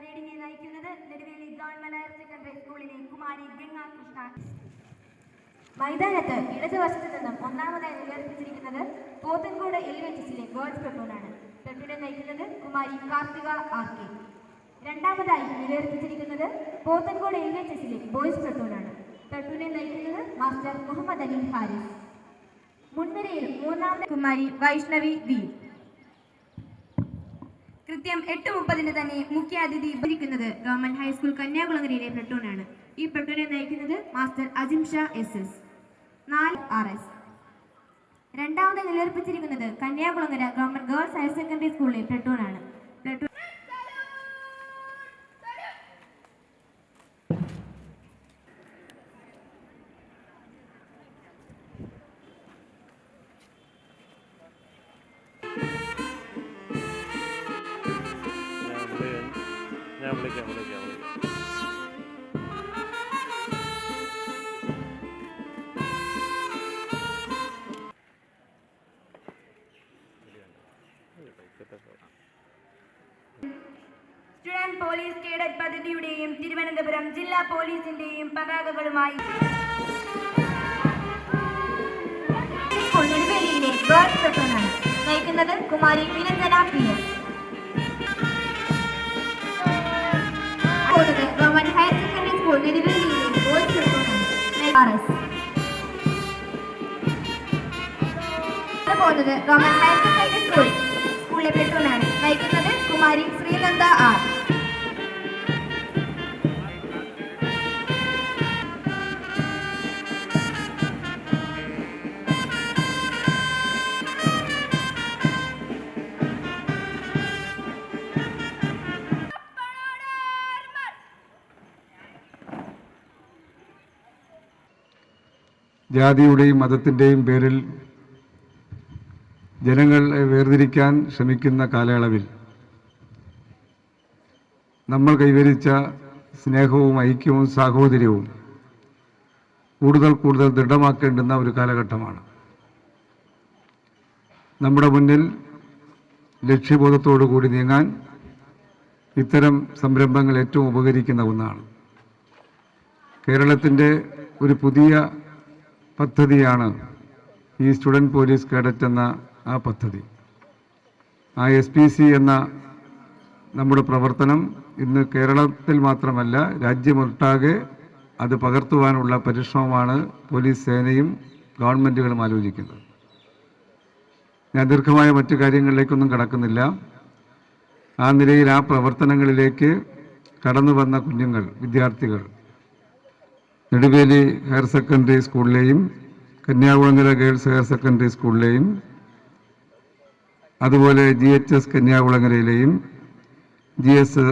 പരേഡിനെ നയിക്കുന്നത്? Neduveli government higher secondary സ്കൂളിലെ കുമാരി ഗംഗാ കൃഷ്ണ. മൈതാനത്ത് ഇടതുവശത്ത് നിന്നും ഒന്നാമതായി നിലനിർത്തിച്ചിരിക്കുന്നത് പോത്തൻകോട് എൽ എച്ച് എസിലെ ഗേൾസ് പ്ലട്ടൂണാണ് പ്ലട്ടൂണെ നയിക്കുന്നത് കുമാരി കാർത്തിക ആർ കെ രണ്ടാമതായി നിലനിർത്തിച്ചിരിക്കുന്നത് പോത്തൻകോട് എൽ എച്ച് എസിലെ ബോയ്സ് പ്ലട്ടൂണാണ് പ്ലട്ടൂണെ നയിക്കുന്നത് മാസ്റ്റർ മുഹമ്മദ് അലി ഹാരിസ്. മുൻനിരയിൽ മൂന്നാമത് കുമാരി വൈഷ്ണവി വി. കൃത്യം എട്ട് മുപ്പതിന് തന്നെ മുഖ്യാതിഥി ഭരിക്കുന്നത് ഗവൺമെന്റ് ഹൈസ്കൂൾ കന്യാകുളങ്ങരയിലെ പ്ലട്ടൂണാണ്. ഈ പ്ലട്ടൂണെ നയിക്കുന്നത് master Ajim Sha S S. നാല് ആർ എസ്. രണ്ടാമത് നിലനിർപ്പിച്ചിരിക്കുന്നത് Kanyakulangara government girls higher secondary സ്കൂളിലെ പ്ലട്ടൂണാണ്. ഞാൻ വിളിക്കാം വിളിക്കാം വിളിക്കാം. സ്റ്റുഡന്റ് പോലീസ് കേഡറ്റ് പദ്ധതിയുടെയും തിരുവനന്തപുരം ജില്ലാ പോലീസിന്റെയും പതാകകളുമായി സ്കൂൾ നെടുവേലിയിലെ ഗേൾസ് നയിക്കുന്നത് Kumari Vinandana P S secondary school നെടുവേലിയിലെ boys പ്ലട്ടൂണാണ് പോകുന്നത് ഗവൺമെന്റ് ഹയർ സെക്കൻഡറി സ്കൂൾ സ്കൂളിലെ പ്ലട്ടൂണാണ് നയിക്കുന്നത് കുമാരി ശ്രീനന്ദ ആർ. ജാതിയുടെയും മതത്തിന്റെയും പേരിൽ ജനങ്ങളെ വേർതിരിക്കാൻ ശ്രമിക്കുന്ന കാലയളവിൽ നമ്മൾ കൈവരിച്ച സ്നേഹവും ഐക്യവും സാഹോദര്യവും കൂടുതൽ കൂടുതൽ ദൃഢമാക്കേണ്ടുന്ന ഒരു കാലഘട്ടമാണ്. നമ്മുടെ മുന്നിൽ ലക്ഷ്യബോധത്തോടു കൂടി നീങ്ങാൻ ഇത്തരം സംരംഭങ്ങൾ ഏറ്റവും ഉപകരിക്കുന്ന ഒന്നാണ്. കേരളത്തിന്റെ ഒരു പുതിയ പദ്ധതിയാണ് ഈ സ്റ്റുഡന്റ് പോലീസ് കേഡറ്റ് എന്ന ആ പദ്ധതി. ആ എസ് പി സി എന്ന നമ്മുടെ പ്രവർത്തനം ഇന്ന് കേരളത്തിൽ മാത്രമല്ല രാജ്യമൊട്ടാകെ അത് പകർത്തുവാനുള്ള പരിശ്രമമാണ് പോലീസ് സേനയും ഗവൺമെന്റുകളും ആലോചിക്കുന്നത്. ഞാൻ ദീർഘമായ മറ്റു കാര്യങ്ങളിലേക്കൊന്നും കടക്കുന്നില്ല. ആ നിലയിൽ ആ പ്രവർത്തനങ്ങളിലേക്ക് കടന്നു വന്ന കുഞ്ഞുങ്ങൾ വിദ്യാർത്ഥികൾ നെടുവേലി ഹയർ സെക്കൻഡറി സ്കൂളിലെയും കന്യാകുളങ്ങര ഗേൾസ് ഹയർ സെക്കൻഡറി സ്കൂളിലെയും അതുപോലെ G H S കന്യാകുളങ്ങരയിലെയും G S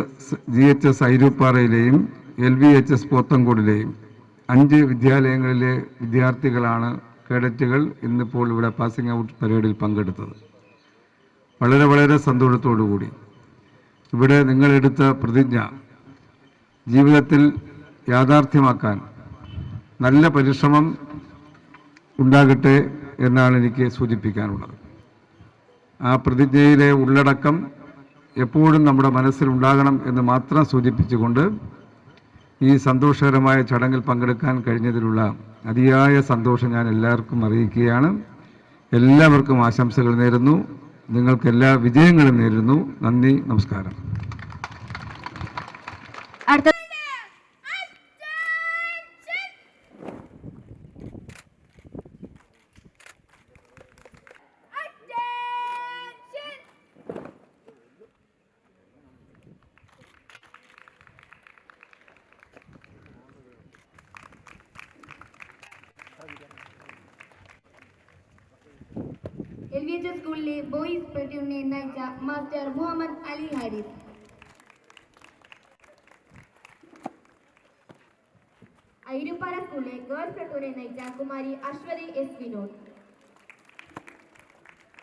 G H S ഐരൂപ്പാറയിലെയും L V H S പോത്തങ്കോടിലെയും അഞ്ച് വിദ്യാലയങ്ങളിലെ വിദ്യാർത്ഥികളാണ് കേഡറ്റുകൾ ഇന്നിപ്പോൾ ഇവിടെ പാസിംഗ് ഔട്ട് പരേഡിൽ പങ്കെടുത്തത്. വളരെ വളരെ കൂടി. ഇവിടെ നിങ്ങളെടുത്ത പ്രതിജ്ഞ ജീവിതത്തിൽ യാഥാർത്ഥ്യമാക്കാൻ നല്ല പരിശ്രമം ഉണ്ടാകട്ടെ എന്നാണ് എനിക്ക് സൂചിപ്പിക്കാനുള്ളത്. ആ പ്രതിജ്ഞയിലെ ഉള്ളടക്കം എപ്പോഴും നമ്മുടെ മനസ്സിലുണ്ടാകണം എന്ന് മാത്രം സൂചിപ്പിച്ചുകൊണ്ട് ഈ സന്തോഷകരമായ ചടങ്ങിൽ പങ്കെടുക്കാൻ കഴിഞ്ഞതിലുള്ള അതിയായ സന്തോഷം ഞാൻ എല്ലാവർക്കും അറിയിക്കുകയാണ്. എല്ലാവർക്കും ആശംസകൾ നേരുന്നു. നിങ്ങൾക്ക് എല്ലാ വിജയങ്ങളും നേരുന്നു. നന്ദി നമസ്കാരം. എൽ വി എച്ച് സ്കൂളിലെ ബോയ്സ് പ്ലറ്റൂണിനെ നയിച്ച മാസ്റ്റർ മുഹമ്മദ് അലി ഹാരിസ് ഐരുപ്പാറ സ്കൂളിലെ ഗേൾസ് പ്ലറ്റൂണിനെ നയിച്ച കുമാരി അശ്വതി എസ് വിനോദ്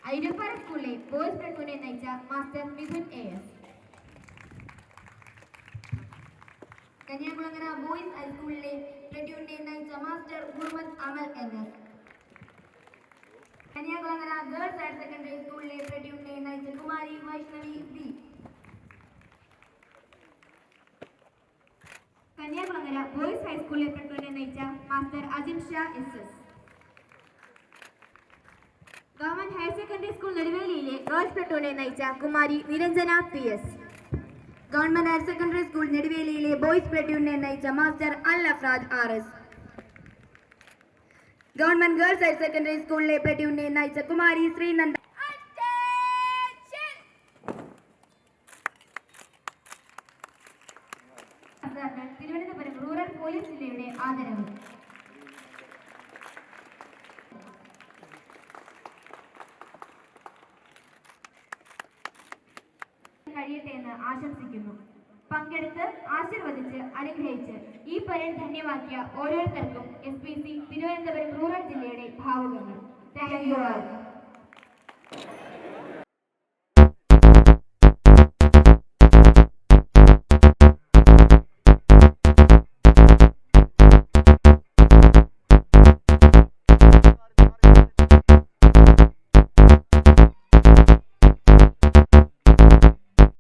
ഐരുപ്പാറ സ്കൂളിലെ ബോയ്സ് പ്ലറ്റൂണിനെ നയിച്ച master Mithun A S Kanyakulangara boys ഹൈസ്കൂളിലെ പ്ലറ്റൂണിനെ നയിച്ച master Muhammad Amal N S Kanyakulangara girls higher secondary Kumari Vaishnavi B Kanyakulangara boys ഹൈസ്കൂളിലെ പ്ലട്ടൂണിനെ നയിച്ച master Ajim Sha S S government higher secondary school നെടുവേലിയിലെ girls പ്ലട്ടൂണിനെ നയിച്ച Kumari Niranjana P S government higher secondary school നെടുവേലിയിലെ boys പ്ലറ്റൂണിനെ നയിച്ച master Al Afrad R S government girls higher secondary സ്കൂളിലെ പ്ലറ്റൂണിനെ നയിച്ച കുമാരി ശ്രീനന്ദ സർക്കാർ തിരുവനന്തപുരം റൂറൽ പോലീസ് ജില്ലയുടെ ആദരവ്. കഴിയട്ടെ എന്ന് ആശംസിക്കുന്നു. പങ്കെടുത്ത് ആശീർവദിച്ച് അനുഗ്രഹിച്ച് ഈ പരേഡ് ധന്യമാക്കിയ ഓരോരുത്തർക്കും S P C Thiruvananthapuram rural ജില്ലയുടെ ഭാവുകങ്ങൾ. Thank you all